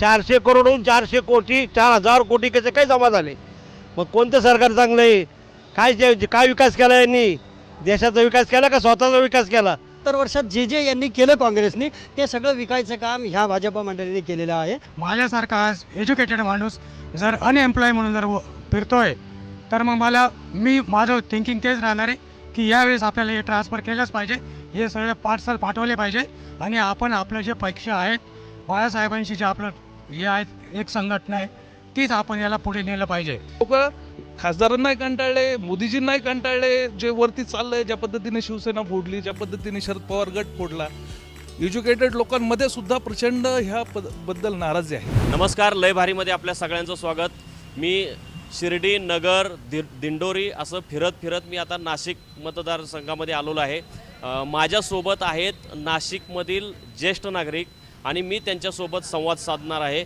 चारशे करोडहून चारशे कोटी चार हजार कोटी कसे काय जमा झाले? मग कोणतं सरकार चांगलं आहे? काय जे काय विकास केला यांनी? देशाचा विकास केला का स्वतःचा विकास केला? सत्तर वर्षात जे जे यांनी केलं काँग्रेसनी ते सगळं विकायचं काम ह्या भाजपा मंडळीने केलेलं आहे. माझ्यासारखा आज एज्युकेटेड माणूस जर अनएम्प्लॉय म्हणून जर व- फिरतोय तर मग मला मी माझं थिंकिंग तेच राहणार आहे की यावेळेस आपल्याला हे ट्रान्सफर केलंच पाहिजे हे सगळे पार्सल पाठवले पाहिजे आणि आपण आपलं जे पक्ष आहेत बाळासाहेबांशी जे आपलं हे आहेत एक संघटना आहे तीच आपण याला पुढे नेलं पाहिजे. लोक खासदारांनाही कंटाळले मोदीजींनाही कंटाळले जे वरती चाललंय ज्या पद्धतीने शिवसेना फोडली ज्या पद्धतीने शरद पवार गट फोडला. एज्युकेटेड लोकांमध्ये सुद्धा प्रचंड ह्या पदबद्दल नाराजी आहे. नमस्कार लय भारीमध्ये आपल्या सगळ्यांचं स्वागत. मी शिर्डी नगर दि दिंडोरी असं फिरत फिरत मी आता नाशिक मतदारसंघामध्ये आलेलो आहे. माझ्यासोबत आहेत नाशिकमधील ज्येष्ठ नागरिक आणि मी त्यांच्यासोबत संवाद साधणार आहे.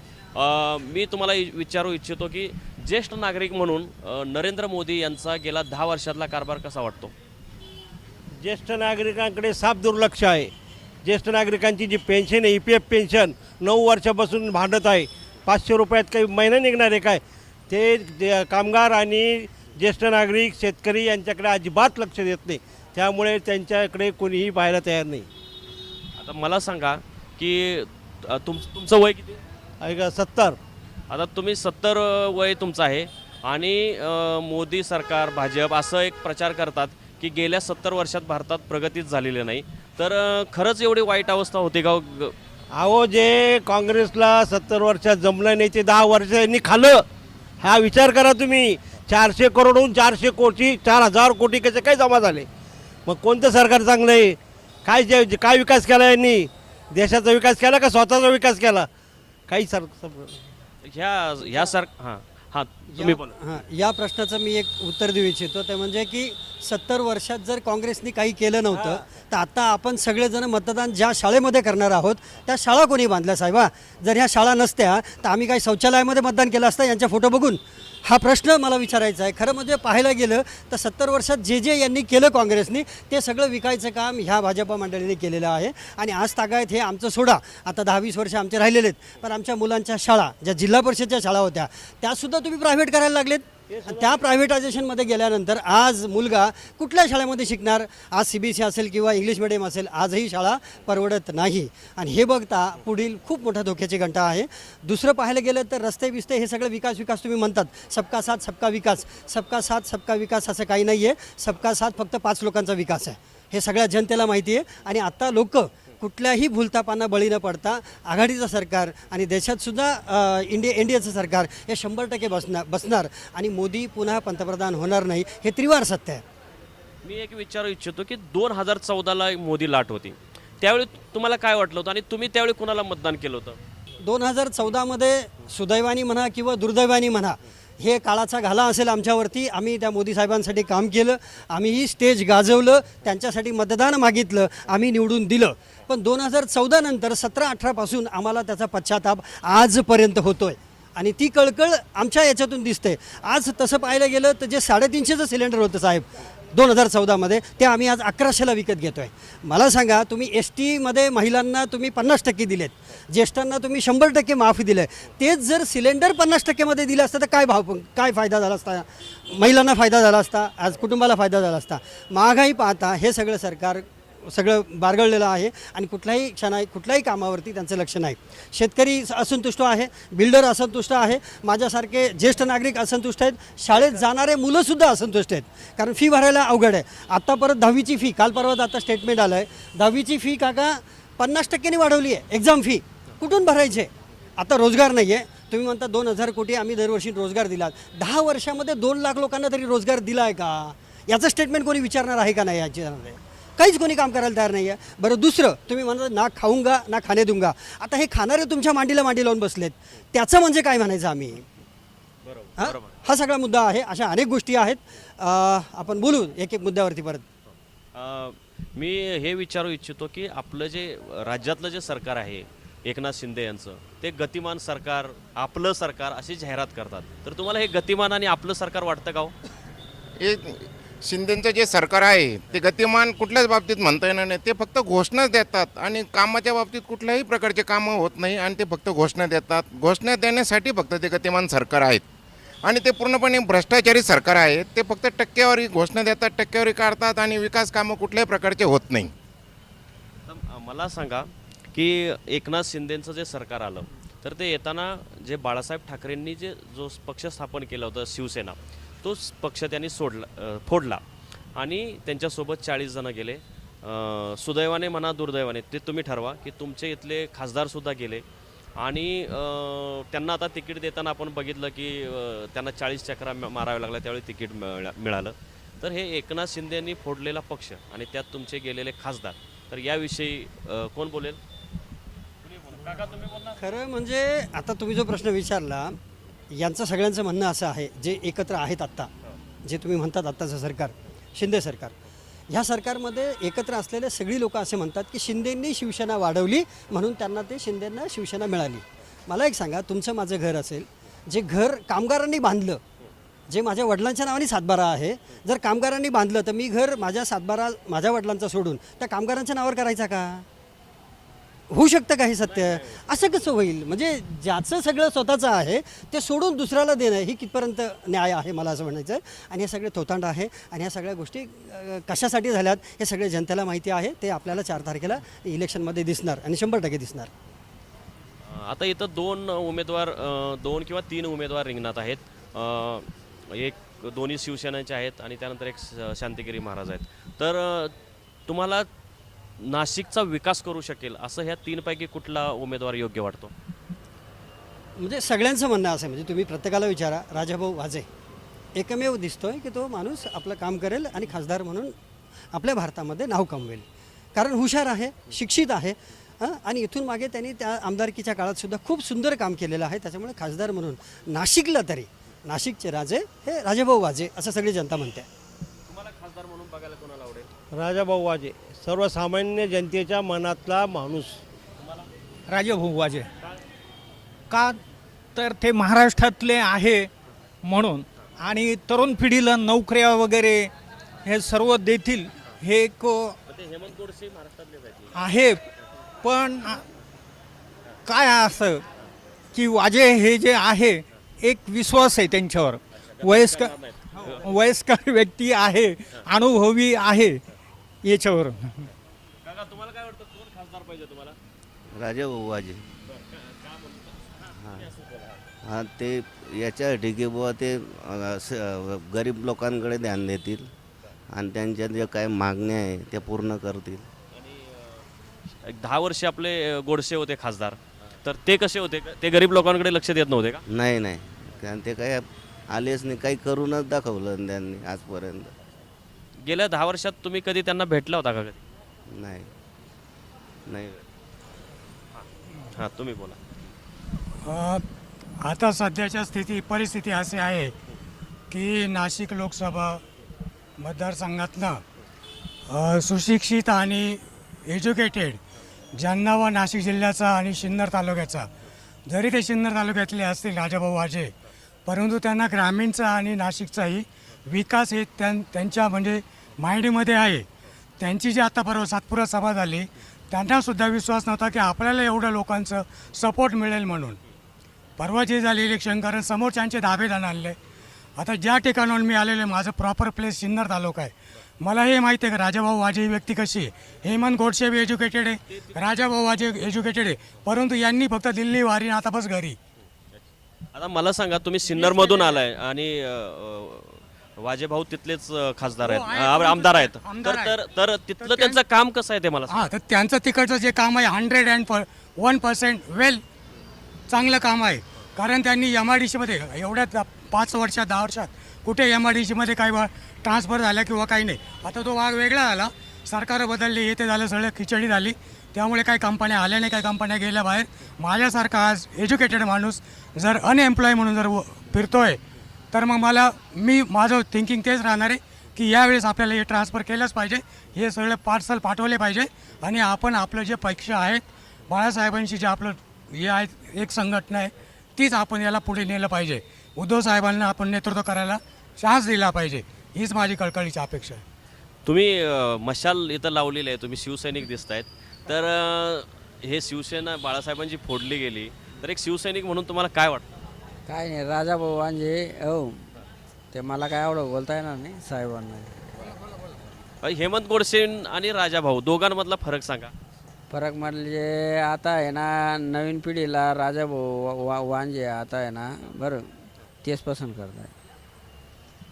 मी तुम्हाला विचारू इच्छितो की ज्येष्ठ नागरिक म्हणून नरेंद्र मोदी यांचा गेला दहा वर्षातला कारभार कसा वाटतो? ज्येष्ठ नागरिकांकडे साफ दुर्लक्ष आहे. ज्येष्ठ नागरिकांची जी पेन्शन आहे ई पी एफ पेन्शन नऊ वर्षापासून भांडत आहे. पाचशे रुपयात काही महिना निघणार आहे काय? ते कामगार आणि ज्येष्ठ नागरिक शेतकरी यांच्याकडे अजिबात लक्ष देत नाही. त्यामुळे त्यांच्याकडे कोणीही पाहायला तयार नाही. आता मला सांगा की तुम तुमचं वय किती? ऐका सत्तर. आता तुम्ही सत्तर वय तुमचं आहे आणि अ, मोदी सरकार भाजप असं एक प्रचार करतात की गेल्या सत्तर वर्षात भारतात प्रगतीच झालेली नाही. तर अ, खरंच एवढी वाईट अवस्था होते का हो? ग- अहो जे काँग्रेसला सत्तर वर्षात जमलं नाही ते दहा वर्ष यांनी खाल्लं. हा विचार करा तुम्ही. चारशे करोडहून चारशे कोटी चार हजार कोटी कसे काय जमा झाले? मग कोणतं सरकार चांगलं आहे? काय जे जे- काय विकास केला यांनी? देशाचा विकास केला का स्वतःचा विकास केला? काही सर ह्या ह्या सर हां. हां. तुम्ही बोला. हां या प्रश्नाचं मी एक उत्तर देऊ इच्छितो. ते म्हणजे की सत्तर वर्षात जर काँग्रेसनी काही केलं नव्हतं तर आता आपण सगळेजण मतदान ज्या शाळेमध्ये करणार आहोत त्या शाळा कोणी बांधल्या साहेबा? जर ह्या शाळा नसत्या तर आम्ही काही शौचालयामध्ये मतदान केलं असतं यांच्या फोटो बघून? हा प्रश्न मला विचारायचा आहे. खरं म्हणजे पाहायला गेलं तर सत्तर वर्षात जे जे यांनी केलं काँग्रेसनी ते सगळं विकायचं काम ह्या भाजपा मंडळीने केलेलं आहे. आणि आज तागायत हे आमचं सोडा. आता दहा वीस वर्ष आमचे राहिलेले आहेत. पण आमच्या मुलांच्या शाळा ज्या जिल्हा परिषदच्या शाळा होत्या त्यासुद्धा तुम्ही प्रायव्हेट करायला लागलेत. आणि त्या प्रायव्हेटायझेशनमध्ये गेल्यानंतर आज मुलगा कुठल्या शाळेमध्ये शिकणार? आज सी बी एस सी असेल किंवा इंग्लिश मिडियम असेल आजही शाळा परवडत नाही. आणि हे बघता पुढील खूप मोठ्या धोक्याची घंटा आहे. दुसरं पाहायला गेलं तर रस्ते बिस्ते हे सगळं विकास विकास तुम्ही म्हणतात. सबका साथ सबका विकास. सबका साथ सबका विकास असं काही नाही आहे सबका साथ फक्त पाच लोकांचा विकास आहे. हे सगळ्या जनतेला माहिती आहे. आणि आता लोक कुठल्याही भूलतापांना बळी न पडता आघाडीचं सरकार आणि देशातसुद्धा इंडिया इंडियाचं सरकार हे शंभर टक्के बसणार बसणार आणि मोदी पुन्हा पंतप्रधान होणार नाही हे त्रिवार सत्य आहे. मी एक विचारू इच्छितो की दोन हजार चौदाला मोदी लाट होती. त्यावेळी तुम्हाला काय वाटलं होतं आणि तुम्ही त्यावेळी कुणाला मतदान केलं होतं? दोन हजार चौदामध्ये सुदैवानी म्हणा किंवा दुर्दैवानी म्हणा हे काळाचा घाला असेल आमच्यावरती. आम्ही त्या मोदी साहेबांसाठी काम केलं. आम्हीही स्टेज गाजवलं. त्यांच्यासाठी मतदान मागितलं. आम्ही निवडून दिलं. पण दोन हजार चौदा नंतर सतरा अठरापासून आम्हाला त्याचा पश्चाताप आजपर्यंत होतोय. आणि ती कळकळ आमच्या याच्यातून दिसते. आज तसं पाहायला गेलं तर जे साडेतीनशेचं सिलेंडर होतं साहेब दोन हजार चौदामध्ये ते आम्ही आज अकराशेला विकत घेतो आहे मला सांगा तुम्ही एस टीमध्ये महिलांना तुम्ही पन्नास टक्के दिलेत. ज्येष्ठांना तुम्ही शंभर टक्के माफी दिलं तेच जर सिलेंडर पन्नास टक्केमध्ये दिलं असतं तर काय भाव काय फायदा झाला असता? महिलांना फायदा झाला असता आज कुटुंबाला फायदा झाला असता. महागाई पाहता हे सगळं सरकार सगळं बारगळलेलं आहे आणि कुठल्याही क्षणा कुठल्याही कामावरती त्यांचं लक्ष नाही. शेतकरी असंतुष्ट आहे बिल्डर असंतुष्ट आहे माझ्यासारखे ज्येष्ठ नागरिक असंतुष्ट आहेत शाळेत जाणारे मुलंसुद्धा असंतुष्ट आहेत. कारण फी भरायला अवघड आहे. आत्ता परत दहावीची फी काल परवा आता स्टेटमेंट आलं आहे दहावीची फी काका पन्नास टक्क्याने वाढवली आहे एक्झाम फी कुठून भरायचे? आता रोजगार नाही आहे तुम्ही म्हणता दोन हजार कोटी आम्ही दरवर्षी रोजगार दिला. दहा वर्षामध्ये दोन लाख लोकांना तरी रोजगार दिला आहे का? याचं स्टेटमेंट कोणी विचारणार आहे का नाही याच्यामध्ये? काहीच कोणी काम करायला तयार नाही आहे बरं दुसरं तुम्ही म्हणता ना खाऊंगा ना खाणे दूंगा आता हे खाणारे तुमच्या मांडीला मांडी लावून बसलेत. त्याचं म्हणजे काय म्हणायचं आम्ही? हा? हा सगळा मुद्दा आहे. अशा अनेक गोष्टी आहेत. अं, आपण बोलू एक एक मुद्द्यावरती परत. अ, मी हे विचारू इच्छितो की आपलं जे राज्यातलं जे सरकार आहे एकनाथ शिंदे यांचं ते गतिमान सरकार आपलं सरकार अशी जाहिरात करतात. तर तुम्हाला हे गतिमान आणि आपलं सरकार वाटतं का हो? हे शिंदेचं जे सरकार आहे ते गतिमान कुठल्याच बाबतीत म्हणता येणार नाही. ते फक्त घोषणाच देतात आणि कामाच्या बाबतीत कुठल्याही प्रकारचे कामं होत नाही आणि ते फक्त घोषणा देतात. घोषणा देण्यासाठी फक्त ते गतिमान सरकार आहेत. आणि ते पूर्णपणे भ्रष्टाचारी सरकार आहे. ते फक्त टक्केवारी घोषणा देतात टक्केवारी काढतात आणि विकास कामं कुठल्याही प्रकारचे होत नाही. मला सांगा की एकनाथ शिंदेचं जे सरकार आलं तर ते येताना जे बाळासाहेब ठाकरेंनी जे जो पक्ष स्थापन केला होता शिवसेना तोच पक्ष त्यांनी सोडला फोडला. आणि त्यांच्यासोबत चाळीस जण गेले. सुदैवाने म्हणा दुर्दैवाने ते तुम्ही ठरवा की तुमचे इथले खासदारसुद्धा गेले. आणि त्यांना आता तिकीट देताना आपण बघितलं की त्यांना चाळीस चक्रा माराव्या लागल्या त्यावेळी तिकीट मिळा मिळालं. तर हे एकनाथ शिंदेंनी फोडलेला पक्ष आणि त्यात तुमचे गेलेले खासदार. तर याविषयी कोण बोलेल? खरं म्हणजे आता तुम्ही जो प्रश्न विचारला यांचं सगळ्यांचं म्हणणं असं आहे जे एकत्र आहेत आत्ता जे तुम्ही म्हणतात आत्ताचं सरकार शिंदे सरकार. ह्या सरकारमध्ये एकत्र असलेले सगळी लोक असे म्हणतात की शिंदेंनी शिवसेना वाढवली म्हणून त्यांना ते शिंदेंना शिवसेना मिळाली. मला एक सांगा तुमचं माझं घर असेल जे घर कामगारांनी बांधलं जे माझ्या वडिलांच्या नावाने सातबारा आहे जर कामगारांनी बांधलं तर मी घर माझ्या सातबारा माझ्या वडिलांचा सोडून त्या कामगारांच्या नावावर करायचा का? होऊ शकतं का हे सत्य? असं कसं होईल? म्हणजे ज्याचं सगळं स्वतःचं आहे ते सोडून दुसऱ्याला देणं ही कितपर्यंत न्याय आहे मला असं म्हणायचं आहे आणि हे सगळे थोतांड आहे आणि ह्या सगळ्या गोष्टी कशासाठी झाल्यात हे सगळे जनतेला माहिती आहे. ते आपल्याला चार तारखेला इलेक्शनमध्ये दिसणार आणि शंभर टक्के दिसणार. आता इथं दोन उमेदवार दोन किंवा तीन उमेदवार रिंगणात आहेत. एक दोन्ही शिवसेनेचे आहेत आणि त्यानंतर एक शांतिगिरी महाराज आहेत. तर तुम्हाला नाशिकचा विकास करू शकेल असं ह्या तीनपैकी कुठला उमेदवार योग्य वाटतो? म्हणजे सगळ्यांचं म्हणणं असं आहे म्हणजे तुम्ही प्रत्येकाला विचारा राजाभाऊ वाजे. एकमेव दिसतोय की तो माणूस आपलं काम करेल आणि खासदार म्हणून आपल्या भारतामध्ये नाव कमवेल. कारण हुशार आहे शिक्षित आहे हं? आणि इथून मागे त्यांनी त्या आमदारकीच्या काळात सुद्धा खूप सुंदर काम केलेलं आहे. त्याच्यामुळे खासदार म्हणून नाशिकला तरी नाशिकचे राजे हे राजाभाऊ वाजे असं सगळी जनता म्हणते. तुम्हाला खासदार म्हणून बघायला कोणाला आवडेल? राजाभाऊ वाजे. सर्वसामान्य जनतेच्या मनातला माणूस. राजेभाऊ वाजे. का तर ते महाराष्ट्रातले आहे म्हणून. आणि तरुण पिढीला नोकऱ्या वगैरे हे सर्व देतील हे एक आहे. पण काय असं की वाजे हे जे आहे एक विश्वास आहे त्यांच्यावर. वयस्कर वयस्कर व्यक्ती आहे अनुभवी आहे. याच्यावर काका तुम्हाला काय वाटतं कोण खासदार पाहिजे तुम्हाला? राजा भाऊवाजे हां. हां ते याच्यासाठी की बुवा ते अं, स- गरीब लोकांकडे ध्यान देतील आणि त्यांच्या ज्या काही मागण्या आहे त्या पूर्ण करतील. एक दहा वर्षे आपले अ, गोडसे होते खासदार. तर ते कसे होते? ते गरीब लोकांकडे लक्ष देत नव्हते का? नाही नाही. कारण ते काही आलेच नाही. काही करूनच दाखवलं त्यांनी आजपर्यंत. गेल्या दहा वर्षात तुम्ही कधी त्यांना भेटला होता का कधी? नाही. नाही. हां. तुम्ही बोला. अ, आता सध्याच्या स्थिती परिस्थिती अशी आहे की नाशिक लोकसभा मतदारसंघातनं अ, सुशिक्षित आणि एज्युकेटेड ज्यांना व नाशिक जिल्ह्याचा आणि सिन्नर तालुक्याचा जरी ते सिन्नर तालुक्यातले असतील राजाभाऊ वाजे परंतु त्यांना ग्रामीणचा आणि नाशिकचाही विकास हे त्यां त्यांच्या म्हणजे मायडीमध्ये आहे. त्यांची जी आता परवा सातपुरा सभा झाली त्यांनासुद्धा विश्वास नव्हता की आपल्याला एवढ्या लोकांचं सपोर्ट मिळेल म्हणून. परवा जे झाले इलेक्शन कारण समोरच्यांचे धाबे आणले. आता ज्या ठिकाणाहून मी आलेले माझं प्रॉपर प्लेस सिन्नर तालुका आहे. मला हे माहिती आहे का राजाभाऊ वाजे ही व्यक्ती कशी आहे? हेमंत गोडसे बी एज्युकेटेड आहे राजाभाऊ वाजे एज्युकेटेड आहे. परंतु यांनी फक्त दिल्ली वारी आता बस घरी. आता मला सांगा तुम्ही सिन्नरमधून आलाय आणि अ, अ, वाजेभाऊ तिथलेच अ, खासदार आहेत. हो, आहे, अ, आमदार आहेत. आमदार तर तर तर तिथलं त्यांचं काम कसं आहे ते मला सांगा. हां तर त्यांचं तिकडचं जे काम आहे hundred and one percent well चांगलं काम आहे. कारण त्यांनी एम आय डी सीमध्ये एवढ्या दा- पाच वर्षात दहा वर्षात कुठे एम आय डी सीमध्ये काही ट्रान्सफर झाला किंवा काही नाही. आता तो भाग वेगळा आला. सरकार बदलली हे ते झालं सगळं खिचडी झाली. त्यामुळे काही कंपन्या आल्या नाही काही कंपन्या गेल्या बाहेर. माझ्यासारखा आज एज्युकेटेड माणूस जर अनएम्प्लॉय म्हणून जर व- फिरतोय तर मग मला मी माझं थिंकिंग तेच राहणार आहे की यावेळेस आपल्याला हे ट्रान्सफर केलंच पाहिजे. हे सगळे पार्सल पाठवले पाहिजे आणि आपण आपलं जे परीक्षा आहेत बाळासाहेबांशी जे आपलं हे आहे एक संघटना आहे तीच आपण याला पुढे नेलं पाहिजे. उद्धव साहेबांना आपण नेतृत्व करायला चान्स दिला पाहिजे. हीच माझी कळकळीची अपेक्षा आहे. तुम्ही मशाल इथं लावलेली आहे तुम्ही शिवसैनिक दिसत आहेत तर हे शिवसेना बाळासाहेबांची फोडली गेली. तर एक शिवसैनिक म्हणून तुम्हाला काय वाटतं? काय नाही राजा भाऊ म्हणजे हो. ते मला काय एवढं बोलता येणार नाही साहेबांना. अ, हेमंत गोडसे आणि राजाभाऊ दोघांमधला फरक सांगा. फरक म्हणजे आता आहे ना नवीन पिढीला राजा भाऊ वा वांजे आता आहे ना बरं तेच पसंत करताय.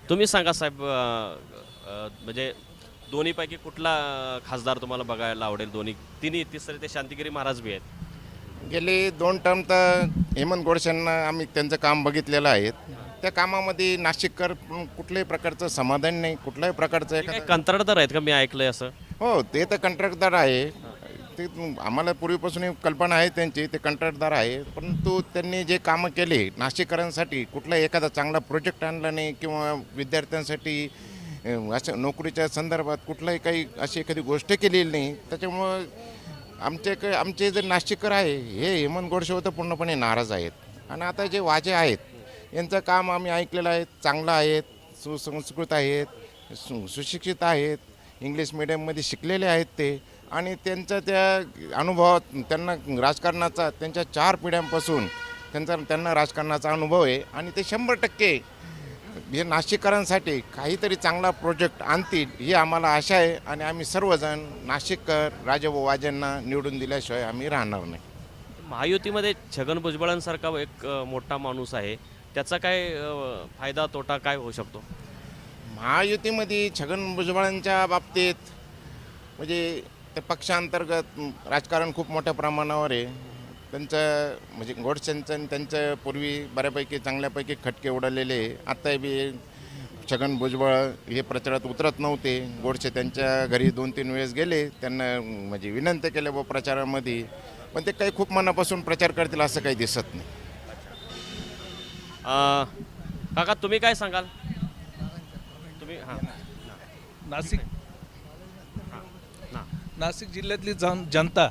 तुम्ही सांगा साहेब अ, अ, म्हणजे दोन्हीपैकी कुठला खासदार तुम्हाला बघायला आवडेल? दोन्ही तिन्ही तिसरे ते शांतिगिरी महाराज बी आहेत. गेले दोन टर्म तर हेमंत गोडसेंना आम्ही त्यांचं काम बघितलेलं आहे. त्या कामामध्ये नाशिककर कुठल्याही प्रकारचं समाधान नाही कुठल्याही प्रकारचं ते काय एखादं कंत्राटदार आहेत का? मी ऐकलंय असं. हो ते तर कंत्राटदार आहे. ते आम्हाला पूर्वीपासून ही कल्पना आहे त्यांची ते कंत्राटदार आहे. परंतु त्यांनी जे कामं केले नाशिककरांसाठी कुठला एखादा चांगला प्रोजेक्ट आणला नाही किंवा विद्यार्थ्यांसाठी अं, अशा नोकरीच्या संदर्भात कुठलाही काही अशी एखादी गोष्ट केलेली नाही त्याच्यामुळं आमचे आमचे जे नाशिककर आहे हे हेमंत गोडशेव तर पूर्णपणे नाराज आहेत. आणि आता जे वाजे आहेत यांचं काम आम्ही ऐकलेलं आहे चांगलं आहेत सुसंस्कृत आहेत सु सुशिक्षित आहेत इंग्लिश मिडियममध्ये शिकलेले आहेत ते. आणि त्यांचा त्या अनुभवात त्यांना राजकारणाचा त्यांच्या चार पिढ्यांपासून त्यांचा त्यांना राजकारणाचा अनुभव आहे. आणि ते शंभर टक्के हे नाशिककरांसाठी काहीतरी चांगला प्रोजेक्ट आणतील ही आम्हाला आशा आहे आणि आम्ही सर्वजण नाशिककर राजाभाऊ वाजेंना निवडून दिल्याशिवाय आम्ही राहणार नाही. महायुतीमध्ये छगन भुजबळांसारखा एक मोठा माणूस आहे. त्याचा काय फायदा तोटा काय होऊ शकतो? महायुतीमध्ये छगन भुजबळांच्या बाबतीत म्हणजे त्या पक्षांतर्गत राजकारण खूप मोठ्या प्रमाणावर आहे. त्यांचं म्हणजे गोडसेंचं आणि त्यांचं पूर्वी बऱ्यापैकी चांगल्यापैकी खटके उडालेले. आत्ता बी छगन भुजबळ हे प्रचारात उतरत नव्हते. गोडसे त्यांच्या घरी दोन तीन वेळेस गेले. त्यांना म्हणजे विनंती केल्या व प्रचारामध्ये. पण ते काही खूप मनापासून प्रचार करतील असं काही दिसत नाही. अ, काका तुम्ही काय सांगाल? तुम्ही हां. नाशिक नाशिक जिल्ह्यातली जन जनता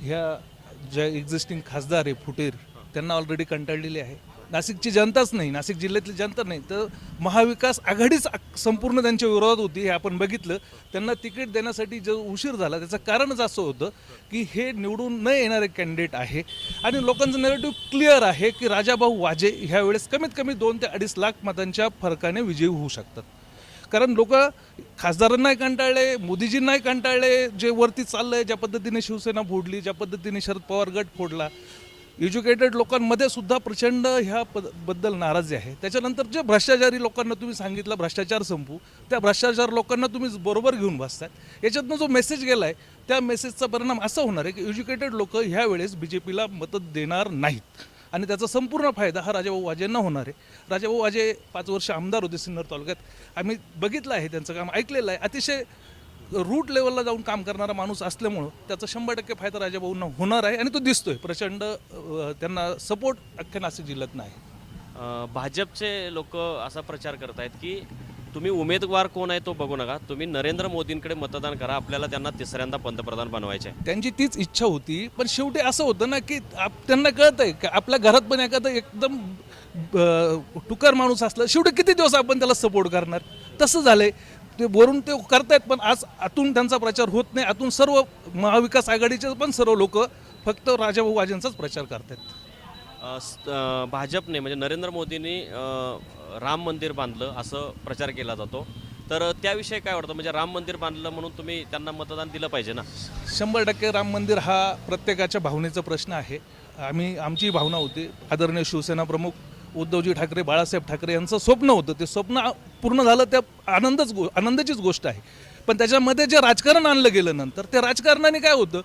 ह्या ज्या एक्झिस्टिंग खासदार आहे फुटीर त्यांना ऑलरेडी कंटाळलेली आहे. नाशिकची जनताच नाही नाशिक जिल्ह्यातली जनता नाही. तर महाविकास आघाडीच संपूर्ण त्यांच्या विरोधात होती हे आपण बघितलं. त्यांना तिकीट देण्यासाठी जो उशीर झाला त्याचं कारणच असं होतं की हे निवडून न येणारे कॅन्डिडेट आहे. आणि लोकांचं नेरेटिव्ह क्लिअर आहे की राजाभाऊ वाजे ह्या वेळेस कमीत कमी दोन ते अडीच लाख मतांच्या फरकाने विजयी होऊ शकतात. कारण लोक खासदारांनाही कंटाळले मोदीजींनाही कंटाळले जे वरती चाललंय ज्या पद्धतीने शिवसेना फोडली ज्या पद्धतीने शरद पवार गट फोडला. एज्युकेटेड लोकांमध्ये सुद्धा प्रचंड ह्या पदबद्दल नाराजी आहे. त्याच्यानंतर जे भ्रष्टाचारी लोकांना तुम्ही सांगितलं भ्रष्टाचार संपू त्या भ्रष्टाचार लोकांना तुम्ही बरोबर घेऊन बसतात याच्यातनं जो मेसेज गेला आहे त्या मेसेजचा परिणाम असा होणार आहे की एज्युकेटेड लोक ह्या वेळेस बी जे पीला मतं देणार नाहीत. आणि त्याचा संपूर्ण फायदा हा राजाभाऊ वाजेंना होणार आहे. राजाभाऊ वाजे पाच वर्ष आमदार होते सिन्नर तालुक्यात. आम्ही बघितलं आहे त्यांचं काम ऐकलेलं आहे. अतिशय रूट लेवलला जाऊन काम करणारा माणूस असल्यामुळं त्याचा शंभर टक्के फायदा राजाभाऊंना होणार आहे आणि तो दिसतोय. प्रचंड त्यांना सपोर्ट अख्ख्या नाशिक जिल्ह्यात नाही भाजपचे लोक असा प्रचार करत आहेत की तुम्ही उमेदवार कोण आहे तो बघू नका. तुम्ही नरेंद्र मोदींकडे मतदान करा. आपल्याला त्यांना तिसऱ्यांदा पंतप्रधान बनवायचे आहे त्यांची तीच इच्छा होती पण शेवटी असं होतं ना की आप- त्यांना कळत आहे की आपल्या घरात पण एखादं एकदम टुकार माणूस असलं शेवटी किती दिवस आपण त्याला सपोर्ट करणार? तसं झालंय. ते वरून ते करतायत पण आज आतून त्यांचा प्रचार होत नाही. आतून सर्व महाविकास आघाडीचे पण सर्व लोक फक्त राजाभाऊ वाजेंचाच प्रचार करतायत. अ, स- अ, भाजपने म्हणजे नरेंद्र मोदींनी अ, राम मंदिर बांधलं असं प्रचार केला जातो. तर त्याविषयी काय वाटतं? म्हणजे राम मंदिर बांधलं म्हणून तुम्ही त्यांना मतदान दिलं पाहिजे ना? शंभर टक्के राम मंदिर हा प्रत्येकाच्या भावनेचा प्रश्न आहे. आम्ही आमची भावना होती. आदरणीय शिवसेना प्रमुख उद्धवजी ठाकरे बाळासाहेब ठाकरे यांचं स्वप्न होतं. ते स्वप्न पूर्ण झालं त्या आनंदच गो आनंदाचीच गोष्ट आहे. पण त्याच्यामध्ये जे राजकारण आणलं गेलं नंतर त्या राजकारणाने काय होतं?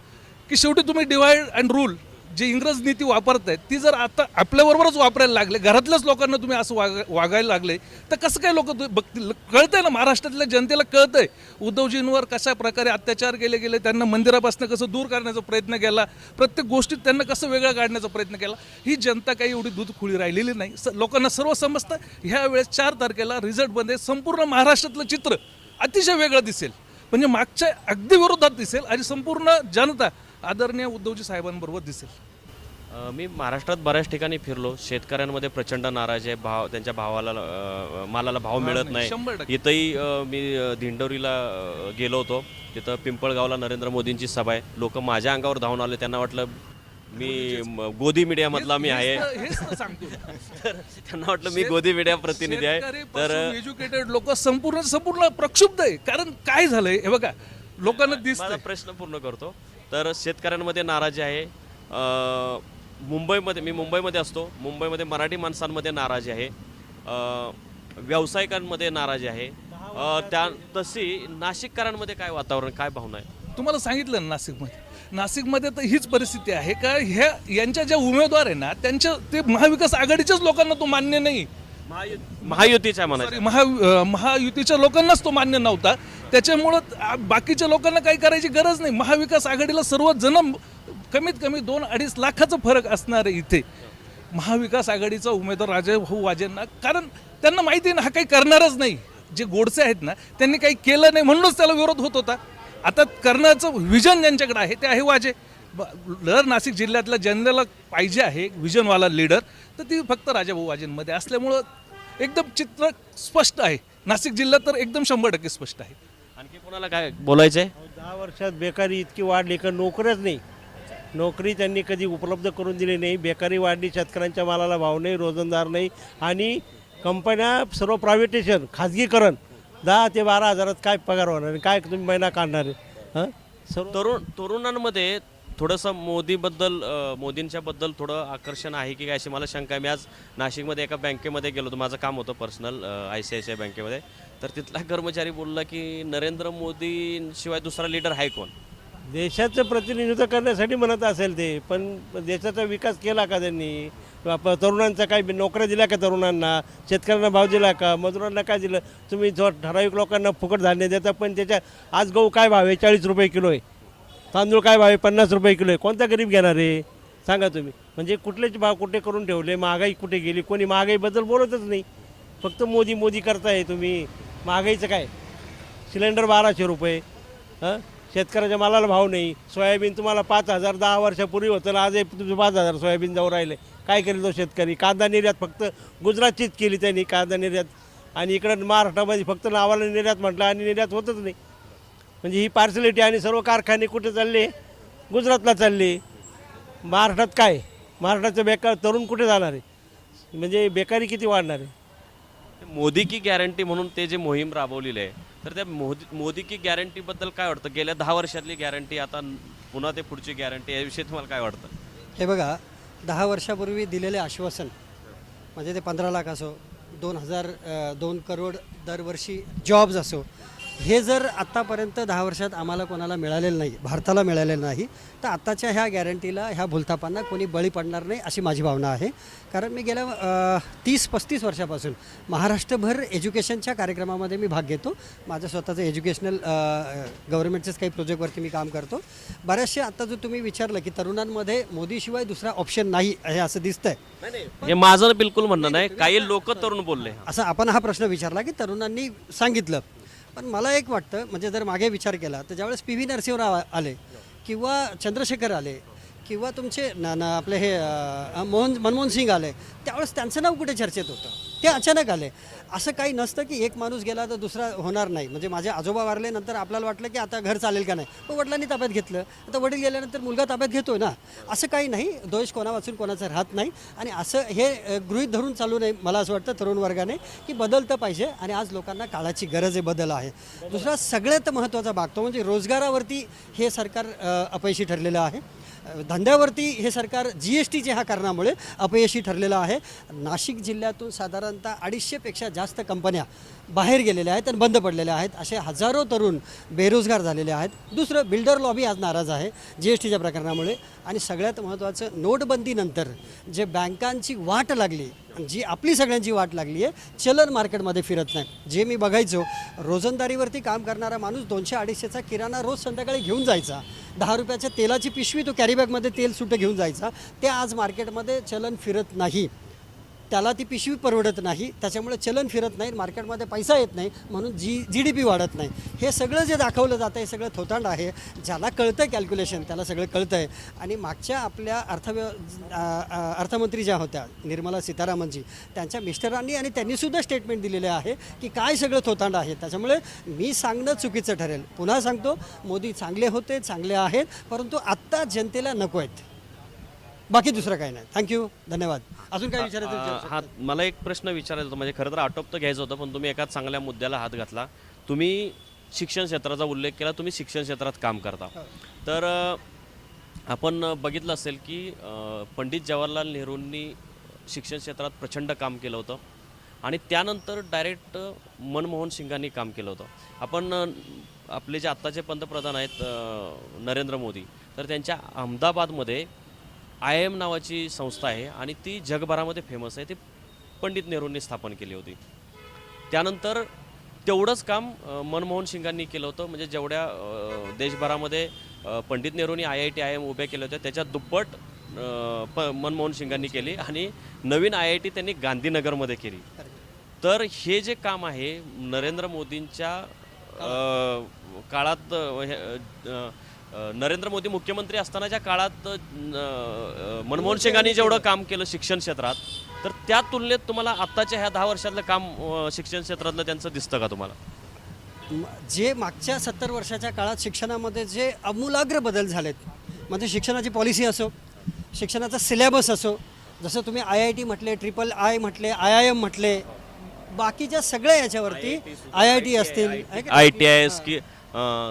की शेवटी तुम्ही डिवाइड अँड रूल जे इंग्रज नीती वापरत आहेत ती जर आता आपल्याबरोबरच वापरायला लागले घरातल्याच लोकांना तुम्ही असं वाग वागायला लागले तर कसं काय लोक बघतील? कळतंय ना महाराष्ट्रातल्या जनतेला कळतंय. उद्धवजींवर कशा प्रकारे अत्याचार केले गेले त्यांना मंदिरापासून कसं दूर करण्याचा प्रयत्न केला प्रत्येक गोष्टीत त्यांना कसं वेगळं काढण्याचा प्रयत्न केला ही जनता काही एवढी दूध खुळी राहिलेली नाही. स लोकांना सर्व समजतं ह्या वेळेस चार तारखेला रिझल्टमध्ये संपूर्ण महाराष्ट्रातलं चित्र अतिशय वेगळं दिसेल. म्हणजे मागच्या अगदी विरोधात दिसेल आणि संपूर्ण जनता आदरणीय उद्धवजी साहेबांबरोबर दिसेल. मी महाराष्ट्रात बऱ्याच ठिकाणी फिरलो. शेतकऱ्यांमध्ये प्रचंड नाराजी आहे. भाव त्यांच्या भावाला मालाला भाव मिळत नाही. इथंही मी अ, गेलो होतो. तिथं पिंपळगावला नरेंद्र मोदींची सभा आहे. लोक माझ्या अंगावर धावून आले. त्यांना वाटलं मी गोदी मीडियामधला मी आहे. तर- त्यांना वाटलं मी गोदी मीडिया प्रतिनिधी आहे. तर एज्युकेटेड लोक संपूर्ण संपूर्ण प्रक्षुब्ध आहे. कारण काय झालंय? हे बघा लोकांना माझा दिसतंय. प्रश्न पूर्ण करतो. तर शेतकऱ्यांमध्ये नाराजी आहे. मुंबईमध्ये मी मुंबईमध्ये असतो. मुंबईमध्ये मराठी माणसांमध्ये नाराजी आहे. व्यावसायिकांमध्ये नाराजी आहे. त्या तशी नाशिककरांमध्ये काय वातावरण काय भावना आहे? तुम्हाला सांगितलं ना नाशिकमध्ये. नाशिकमध्ये तर हीच परिस्थिती आहे का ह्या यांच्या ज्या उमेदवार आहे ना त्यांच्या ते महाविकास आघाडीच्याच लोकांना तो मान्य नाही. महायुतीच्या सॉरी महा महायुतीच्या लोकांनाच तो मान्य नव्हता. त्याच्यामुळं बाकीच्या लोकांना काही करायची गरज नाही. महाविकास आघाडीला सर्व जण कमीत कमी दोन अडीच लाखाचा फरक असणार आहे इथे. महाविकास आघाडीचा उमेदवार राजाभाऊ वाजेंना कारण त्यांना माहिती आहे ना हा काही करणारच नाही. जे गोडसे आहेत ना त्यांनी काही केलं नाही म्हणूनच त्याला विरोध होत होता. आता करण्याचं व्हिजन ज्यांच्याकडे आहे ते आहे वाजे. ब- जर नाशिक जिल्ह्यातल्या जनतेला पाहिजे आहे व्हिजनवाला लीडर तर ती फक्त राजाभाऊ वाजेंमध्ये असल्यामुळं एकदम चित्र स्पष्ट आहे. नाशिक जिल्ह्यात तर एकदम शंभर टक्के स्पष्ट आहे. आणखी कोणाला काय बोलायचंय? दहा वर्षात बेकारी इतकी वाढली का नोकऱ्याच नाही. नोकरी त्यांनी कधी उपलब्ध करून दिली नाही बेकारी वाढली शेतकऱ्यांच्या मालाला भाव नाही रोजंदार नाही आणि कंपन्या सर्व प्रायव्हेटेशन खाजगीकरण दहा ते बारा हजारात काय पगार होणार काय तुम्ही महिना काढणार आहे? सर्व तरुण तरुणांमध्ये थोडंसं मोदीबद्दल मोदींच्याबद्दल थोडं आकर्षण आहे की काय अशी मला शंका आहे. मी आज नाशिकमध्ये एका बँकेमध्ये गेलो होतो. माझं काम होतं personal I C I C I बँकेमध्ये. तर तिथला कर्मचारी बोलला की नरेंद्र मोदींशिवाय दुसरा लीडर आहे कोण? देशाचं प्रतिनिधित्व करण्यासाठी म्हणत असेल ते पण देशाचा विकास केला का त्यांनी? तरुणांचा काय नोकऱ्या दिल्या का तरुणांना? शेतकऱ्यांना भाव दिला का? मजुरांना काय दिलं? तुम्ही जो ठराविक लोकांना फुकट धान्य देता पण त्याच्या आज गहू काय भाव आहे? चाळीस रुपये किलो आहे. तांदूळ काय भाव आहे? पन्नास रुपये किलो आहे. कोणता गरीब घेणार आहे? सांगा तुम्ही. म्हणजे कुठलेच भाव कुठे करून ठेवले? महागाई कुठे गेली? कोणी महागाईबद्दल बोलतच नाही. फक्त मोदी मोदी करताय तुम्ही. महागाईचं काय? सिलेंडर बाराशे रुपये. हां? शेतकऱ्याच्या मालाला भाव नाही. सोयाबीन तुम्हाला पाच हजार दहा वर्षापूर्वी होतं ना आज तुमचं तुमचे पाच हजार सोयाबीन जाऊ राहिले. काय करेल तो शेतकरी? कांदा निर्यात फक्त गुजरातचीच केली त्यांनी कांदा निर्यात. आणि इकडं महाराष्ट्रामध्ये फक्त नावाला निर्यात म्हटलं आणि निर्यात होतच नाही. म्हणजे ही पार्सलिटी आणि सर्व कारखाने कुठे चालले? गुजरातला चालले. महाराष्ट्रात काय? महाराष्ट्राचं बेकार तरुण कुठे जाणार आहे? म्हणजे बेकारी किती वाढणार आहे? मोदी की गॅरंटी म्हणून ते जे मोहीम राबवलेली आहे तर त्या मोदी मोदी की गॅरंटीबद्दल काय वाटतं? गेल्या दहा वर्षातली गॅरंटी आता पुन्हा ते पुढची गॅरंटी याविषयी तुम्हाला काय वाटतं? हे बघा दहा वर्षापूर्वी दिलेले आश्वासन म्हणजे ते पंधरा लाख असो दोन हजार दोन करोड दरवर्षी जॉब्स असो हे जर आत्तापर्यंत दहा वर्षात आम्हाला कोणाला मिळालेलं नाही भारताला मिळालेलं नाही तर आत्ताच्या ह्या गॅरंटीला ह्या भूलथापांना कोणी बळी पडणार नाही अशी माझी भावना आहे. कारण मी गेल्या तीस पस्तीस वर्षापासून महाराष्ट्रभर एज्युकेशनच्या कार्यक्रमामध्ये मी भाग घेतो. माझं स्वतःचं एज्युकेशनल गव्हर्नमेंटचेच काही प्रोजेक्टवरती मी काम करतो. बऱ्याचशा आत्ता जो तुम्ही विचारलं की तरुणांमध्ये मोदीशिवाय दुसरा ऑप्शन नाही हे असं दिसतंय. हे माझं बिलकुल म्हणणं नाही काही लोक तरुण बोलले. असं आपण हा प्रश्न विचारला की तरुणांनी सांगितलं पण मला एक वाटतं म्हणजे जर मागे विचार केला तर ज्यावेळेस पी व्ही नरसिंहराव आले किंवा चंद्रशेखर आले किंवा तुमचे ना ना आपले हे अ, मोहन मनमोहन सिंग आले त्यावेळेस त्यांचं नाव कुठे चर्चेत होतं? ते अचानक आले. असं काही नसतं की एक माणूस गेला तर दुसरा होणार नाही. म्हणजे माझे आजोबा वारले नंतर आपल्याला वाटलं की आता घर चालेल का नाही. पण वडिलांनी ताब्यात घेतलं. आता वडील गेल्यानंतर मुलगा ताब्यात घेतोय ना. असं काही नाही. दोष कोणा वाचून कोणाचा राहत नाही. आणि असं हे गृहीत धरून चालू नये मला असं वाटतं तरुण वर्गाने की बदलतं पाहिजे आणि आज लोकांना काळाची गरज आहे बदल आहे. दुसरा सगळ्यात महत्त्वाचा भाग तो म्हणजे रोजगारावरती हे सरकार अपयशी ठरलेलं आहे. धंद्यावरती हे सरकार जी एस टीच्या ह्या कारणामुळे अपयशी ठरलेलं आहे. नाशिक जिल्ह्यातून साधारणतः अडीचशेपेक्षा जास्त कंपन्या बाहेर गेलेल्या आहेत आणि बंद पडलेल्या आहेत. असे हजारो तरुण बेरोजगार झालेले आहेत. दुसरं बिल्डर लॉबी आज नाराज आहे जी एस टीच्या प्रकरणामुळे. आणि सगळ्यात महत्त्वाचं नोटबंदीनंतर जे बँकांची वाट लागली जी आपली सगळ्यांची वाट लागली आहे चलन मार्केटमध्ये फिरत नाही. जे मी बघायचो रोजंदारीवरती काम करणारा माणूस दोनशे अडीचशेचा किराणा रोज संध्याकाळी घेऊन जायचा. दहा रुपयाच्या तेलाची पिशवी तो कॅरीबॅगमध्ये तेल सुटं घेऊन जायचा. ते आज मार्केटमध्ये चलन फिरत नाही. त्याला ती पिशवी परवडत नाही त्याच्यामुळे चलन फिरत नाही मार्केटमध्ये पैसा येत नाही म्हणून जी जी डी पी वाढत नाही. हे सगळं जे दाखवलं जातं हे सगळं थोतांड आहे ज्याला कळतं कॅल्क्युलेशन त्याला सगळं कळतं आहे आणि मागच्या आपल्या अर्थव्यव अर्थमंत्री ज्या होत्या निर्मला सीतारामनजी त्यांच्या मिस्टरांनी आणि त्यांनीसुद्धा स्टेटमेंट दिलेले आहे की काय सगळं थोतांड आहे. त्याच्यामुळे मी सांगणं चुकीचं ठरेल. पुन्हा सांगतो मोदी चांगले होते चांगले आहेत परंतु आत्ता जनतेला नको आहेत. बाकी दुसरं काही नाही. थँक्यू धन्यवाद. अजून काय विचारायचं विचारू अ, शकता. हा मला एक प्रश्न विचारायचा होता. म्हणजे खरं तर आटोप तर घ्यायचं होतं पण तुम्ही एका चांगल्या मुद्द्याला हात घातला. तुम्ही शिक्षण क्षेत्राचा उल्लेख केला तुम्ही शिक्षण क्षेत्रात काम करता. तर अ, आपण बघितलं असेल की अ, पंडित जवाहरलाल नेहरूंनी शिक्षण क्षेत्रात प्रचंड काम केलं होतं. आणि त्यानंतर डायरेक्ट मनमोहन सिंगांनी काम केलं होतं. आपण अ, आपले जे आत्ताचे पंतप्रधान आहेत अ, नरेंद्र मोदी तर त्यांच्या अहमदाबादमध्ये आय एम नावाची संस्था आहे आणि ती जगभरामध्ये फेमस आहे. ती पंडित नेहरूंनी स्थापन केली होती. त्यानंतर तेवढंच काम मनमोहन सिंगांनी केलं होतं. म्हणजे जेवढ्या देशभरामध्ये Pandit नेहरूंनी I I T I M उभ्या केल्या होत्या त्याच्या दुप्पट प मनमोहन सिंगांनी केली आणि नवीन आय आय टी त्यांनी गांधीनगरमध्ये केली. तर हे जे काम आहे नरेंद्र मोदींच्या काळात? हे, नरेंद्र मोदी मुख्यमंत्री असतानाच्या काळात मनमोहन सिंगांनी जेवढं काम केलं शिक्षण क्षेत्रात तर त्या तुलनेत तुम्हाला आत्ताच्या ह्या दहा वर्षातलं काम शिक्षण क्षेत्रातलं त्यांचं दिसतं का तुम्हाला जे मागच्या सत्तर वर्षाच्या काळात शिक्षणामध्ये जे अमूलाग्र बदल झालेत म्हणजे शिक्षणाची पॉलिसी असो शिक्षणाचा सिलेबस असो जसं तुम्ही आय आय टी म्हटले ट्रिपल आय म्हटले आय आय एम म्हटले बाकीच्या सगळ्या याच्यावरती आय आय टी असतील का? आय टी आय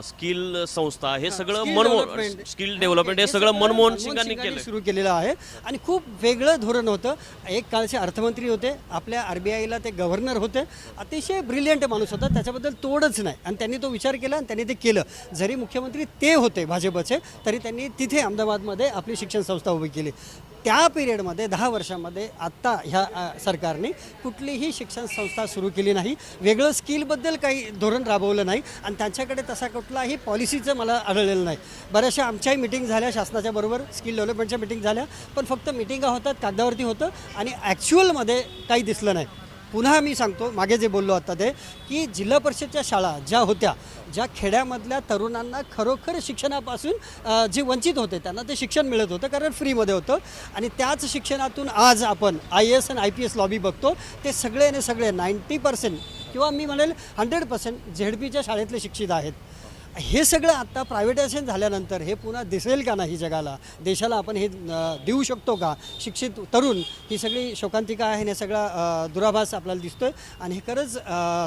स्किल संस्था हे सगळं मनमोहन. स्किल डेव्हलपमेंट हे सगळं मनमोहन सिंगांनी केलं सुरू केलेलं आहे. आणि खूप वेगळं धोरण होतं. एक काळचे अर्थमंत्री होते. आपल्या आर बी आयला ते गव्हर्नर होते. अतिशय ब्रिलियंट माणूस होता. त्याच्याबद्दल तोडच नाही. आणि त्यांनी तो विचार केला आणि त्यांनी ते केलं. जरी मुख्यमंत्री ते होते भाजपचे तरी त्यांनी तिथे अहमदाबादमध्ये आपली शिक्षण संस्था उभी केली. त्या पिरियडमध्ये दहा वर्षामध्ये आत्ता ह्या सरकारने कुठलीही शिक्षण संस्था सुरू केली नाही. वेगळं स्किलबद्दल काही धोरण राबवलं नाही आणि त्यांच्याकडे तसा कुठलाही पॉलिसीचं मला आढळलेलं नाही. बऱ्याचशा आमच्याही मिटिंग झाल्या शासनाच्या बरोबर स्किल डेव्हलपमेंटच्या मिटिंग झाल्या पण फक्त मिटिंगा होतात कागदावरती होतं आणि ॲक्च्युअलमध्ये काही दिसलं नाही. पुन्हा मी सांगतो मागे जे बोललो आता ते की जिल्हा परिषदच्या शाळा ज्या होत्या ज्या खेड्यामधल्या तरुणांना खरोखर शिक्षणापासून जे वंचित होते त्यांना ते शिक्षण मिळत होतं कारण फ्रीमध्ये होतं. आणि त्याच शिक्षणातून आज आपण आय एस आणि आय पी एस लॉबी बघतो ते सगळे आणि सगळे नाईंटी पर्सेंट किंवा मी म्हणेल हंड्रेड पर्सेंट झेड पीच्या शाळेतले शिक्षित आहेत. हे सगळं आत्ता प्रायव्हेटायझेशन झाल्यानंतर हे पुन्हा दिसेल का नाही जगाला? देशाला आपण हे देऊ शकतो का? शिक्षित तरुण ही सगळी शोकांतिका आहे आणि हे सगळा दुराभास आपल्याला दिसतोय आणि हे खरंच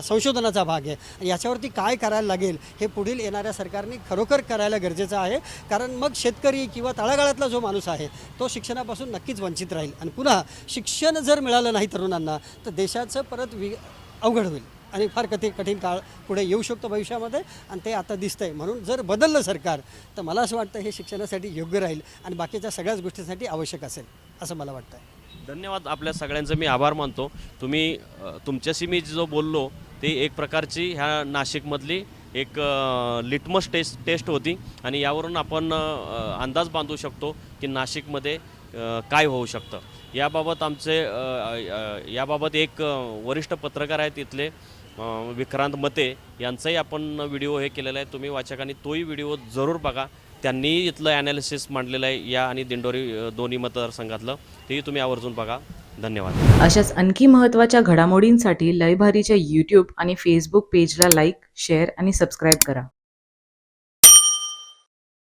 संशोधनाचा भाग आहे. याच्यावरती काय करायला लागेल हे पुढील येणाऱ्या सरकारने खरोखर करायला गरजेचं आहे. कारण मग शेतकरी किंवा तळागाळातला जो माणूस आहे तो शिक्षणापासून नक्कीच वंचित राहील. आणि पुन्हा शिक्षण जर मिळालं नाही तरुणांना तर देशाचं परत वि अवघड होईल. आणि फार कठीण कठीण काळ पुढे येऊ शकतो भविष्यामध्ये आणि ते आता दिसतं आहे म्हणून जर बदललं सरकार तर मला असं वाटतं हे शिक्षणासाठी योग्य राहील आणि बाकीच्या सगळ्याच गोष्टीसाठी आवश्यक असेल असं मला वाटतं आहे धन्यवाद आपल्या सगळ्यांचं मी आभार मानतो. तुम्ही तुमच्याशी मी जो बोललो ते एक प्रकारची ह्या नाशिकमधली एक लिटमस टेस्ट टेस्ट होती. आणि यावरून आपण अंदाज बांधू शकतो की नाशिकमध्ये काय होऊ शकतं. याबाबत आमचे याबाबत एक वरिष्ठ पत्रकार आहेत इथले विक्रांत मते यांचाही आपण व्हिडिओ हे केलेला आहे. तुम्ही वाचकांनी तोही व्हिडिओ जरूर बघा. त्यांनी इथलं ॲनालिसिस मांडलेलं आहे या आणि दिंडोरी दोन्ही मतदारसंघातलं. तेही तुम्ही आवर्जून बघा. धन्यवाद. अशाच आणखी महत्त्वाच्या घडामोडींसाठी लयभारीच्या यूट्यूब आणि फेसबुक पेजला लाईक शेअर आणि सबस्क्राईब करा.